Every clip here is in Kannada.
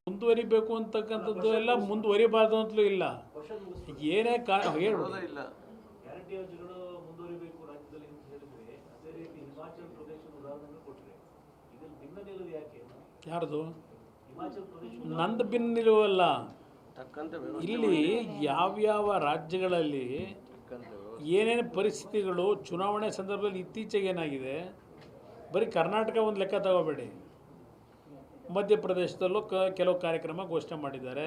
ಮುಂದುವರಿಬೇಕು ಅಂತಕ್ಕಂಥದ್ದು ಎಲ್ಲ ಮುಂದುವರಿಬಾರ್ದು ಅಂತಲೂ ಇಲ್ಲ. ಏನೇ ಕಾರಣ ಹೇಳು. ಇಲ್ಲ. ಗ್ಯಾರಂಟಿ ಯೋಜನೆಗಳು ಮುಂದುವರಿಬೇಕು ರಾಜ್ಯದಲ್ಲಿ ಅಂತ ಹೇಳಿದ್ರೆ ಅದೇ ರೀತಿ ಹಿಮಾಚಲ ಪ್ರದೇಶದ ಉದಾಹರಣೆ ಕೊಟ್ರೆ ಇದ್ರಲ್ಲಿ ಭಿನ್ನ ಯಾಕೆ? ಯಾರ್ದು? ಹಿಮಾಚಲ ಪ್ರದೇಶ ನಂದು ಭಿನ್ನ ನಿಲುವಲ್ಲ. ಇಲ್ಲಿ ಯಾವ್ಯಾವ ರಾಜ್ಯಗಳಲ್ಲಿ ಏನೇನು ಪರಿಸ್ಥಿತಿಗಳು ಚುನಾವಣೆ ಸಂದರ್ಭದಲ್ಲಿ ಇತ್ತೀಚೆಗೆ ಏನಾಗಿದೆ? ಬರೀ ಕರ್ನಾಟಕ ಒಂದು ಲೆಕ್ಕ ತಗೋಬೇಡಿ. ಮಧ್ಯಪ್ರದೇಶದಲ್ಲೂ ಕ, ಕೆಲವು ಕಾರ್ಯಕ್ರಮ ಘೋಷಣೆ ಮಾಡಿದ್ದಾರೆ.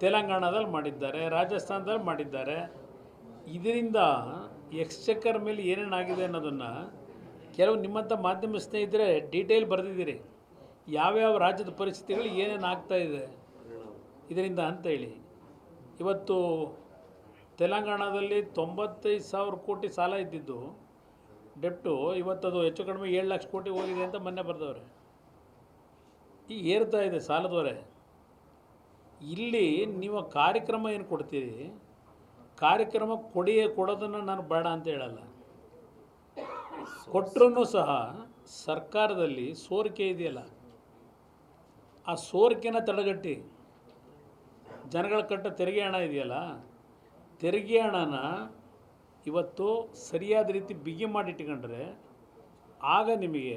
ತೆಲಂಗಾಣದಲ್ಲಿ ಮಾಡಿದ್ದಾರೆ. ರಾಜಸ್ಥಾನದಲ್ಲಿ ಮಾಡಿದ್ದಾರೆ. ಇದರಿಂದ ಎಕ್ಸ್ಚಕರ್ ಮೇಲೆ ಏನೇನಾಗಿದೆ ಅನ್ನೋದನ್ನು ಕೆಲವು ನಿಮ್ಮಂಥ ಮಾಧ್ಯಮ ಸ್ನೇಹಿತರೆ ಡೀಟೇಲ್ ಬರೆದಿದ್ದೀರಿ. ಯಾವ್ಯಾವ ರಾಜ್ಯದ ಪರಿಸ್ಥಿತಿಗಳು ಏನೇನು ಇದೆ ಇದರಿಂದ ಅಂತೇಳಿ ಇವತ್ತು ತೆಲಂಗಾಣದಲ್ಲಿ ತೊಂಬತ್ತೈದು ಸಾವಿರ ಕೋಟಿ ಸಾಲ ಇದ್ದಿದ್ದು, ಡೆಪ್ಟು ಇವತ್ತದು ಹೆಚ್ಚು ಕಡಿಮೆ ಏಳು ಲಕ್ಷ ಕೋಟಿ ಹೋಗಿದೆ ಅಂತ ಮೊನ್ನೆ ಬರೆದವ್ರೆ. ಈ ಏರ್ತಾ ಇದೆ ಸಾಲದವರೆ. ಇಲ್ಲಿ ನೀವು ಕಾರ್ಯಕ್ರಮ ಏನು ಕೊಡ್ತೀರಿ? ಕಾರ್ಯಕ್ರಮ ಕೊಡಿಯೇ ಕೊಡೋದನ್ನು ನಾನು ಬೇಡ ಅಂತ ಹೇಳಲ್ಲ. ಕೊಟ್ಟರೂ ಸಹ ಸರ್ಕಾರದಲ್ಲಿ ಸೋರಿಕೆ ಇದೆಯಲ್ಲ, ಆ ಸೋರಿಕೆನ ತಡೆಗಟ್ಟಿ, ಜನಗಳ ಕಟ್ಟ ತೆರಿಗೆ ಹಣ ಇದೆಯಲ್ಲ ತೆರಿಗೆ ಹಣನ ಇವತ್ತು ಸರಿಯಾದ ರೀತಿ ಬಿಗಿ ಮಾಡಿಟ್ಕೊಂಡ್ರೆ ಆಗ ನಿಮಗೆ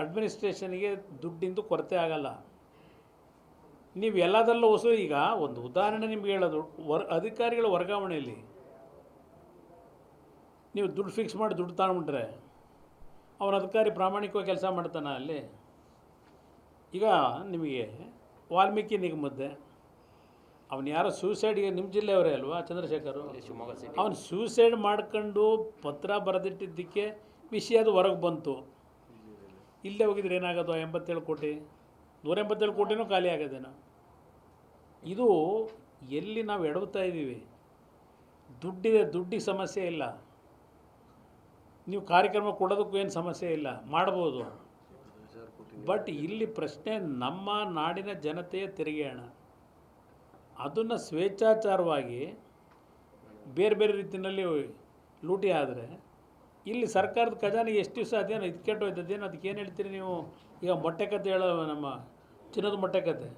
ಅಡ್ಮಿನಿಸ್ಟ್ರೇಷನ್ಗೆ ದುಡ್ಡಿಂದು ಕೊರತೆ ಆಗಲ್ಲ. ನೀವು ಎಲ್ಲದರಲ್ಲೂ ಹೊಸ, ಈಗ ಒಂದು ಉದಾಹರಣೆ ನಿಮ್ಗೆ ಹೇಳೋದು, ವರ್, ಅಧಿಕಾರಿಗಳ ವರ್ಗಾವಣೆಯಲ್ಲಿ ನೀವು ದುಡ್ಡು ಫಿಕ್ಸ್ ಮಾಡಿ ದುಡ್ಡು ತಗೊಂಡ್ಬಿಟ್ರೆ ಅವನ ಅಧಿಕಾರಿ ಪ್ರಾಮಾಣಿಕವಾಗಿ ಕೆಲಸ ಮಾಡ್ತಾನೆ ಅಲ್ಲಿ. ಈಗ ನಿಮಗೆ ವಾಲ್ಮೀಕಿ ನಿಗಮದ್ದೆ ಅವನು ಯಾರೋ ಸೂಸೈಡ್ಗೆ ನಿಮ್ಮ ಜಿಲ್ಲೆಯವರೇ ಅಲ್ವಾ? ಚಂದ್ರಶೇಖರು? ಶಿವಮೊಗ್ಗ ಸಿಟಿ ಅವನು ಸೂಸೈಡ್ ಮಾಡ್ಕೊಂಡು ಪತ್ರ ಬರೆದಿಟ್ಟಿದ್ದಕ್ಕೆ ವಿಷಯ ಅದು ಹೊರಗೆ ಬಂತು. ಇಲ್ಲೇ ಹೋಗಿದ್ರೆ ಏನಾಗೋದು? ಎಂಬತ್ತೇಳು ಕೋಟಿ? ನೂರ ಎಂಬತ್ತೇಳು ಕೋಟಿನೂ ಖಾಲಿ ಆಗೋದೇನೋ? ಇದು ಎಲ್ಲಿ ನಾವು ಎಡವ್ತಾ ಇದ್ದೀವಿ? ದುಡ್ಡಿದೆ ದುಡ್ಡಿಗೆ ಸಮಸ್ಯೆ ಇಲ್ಲ. ನೀವು ಕಾರ್ಯಕ್ರಮ ಕೊಡೋದಕ್ಕೂ ಏನು ಸಮಸ್ಯೆ ಇಲ್ಲ. ಮಾಡ್ಬೋದು. ಬಟ್ ಇಲ್ಲಿ ಪ್ರಶ್ನೆ ನಮ್ಮ ನಾಡಿನ ಜನತೆಯ ತೆರಿಗೆ ಹಣ ಅದನ್ನು ಸ್ವೇಚ್ಛಾಚಾರವಾಗಿ ಬೇರೆ ಬೇರೆ ರೀತಿಯಲ್ಲಿ ಲೂಟಿ ಆದರೆ ಇಲ್ಲಿ ಸರ್ಕಾರದ ಖಜಾನೆ ಎಷ್ಟು ದಿವಸ ಅದೇನು ಇದು ಕೆಟ್ಟೋಯ್ತದೇನು ಅದಕ್ಕೆ ಏನು ಹೇಳ್ತೀರಿ ನೀವು? ಈಗ ಮೊಟ್ಟೆ ಕತೆ ಹೇಳೋ ನಮ್ಮ ಚಿನ್ನದ ಮೊಟ್ಟೆ ಕತೆ.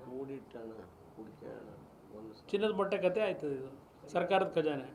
ಚಿನ್ನದ ಮೊಟ್ಟೆ ಕತೆ ಆಯ್ತದೆ ಇದು. ಸರ್ಕಾರದ ಖಜಾನೆ.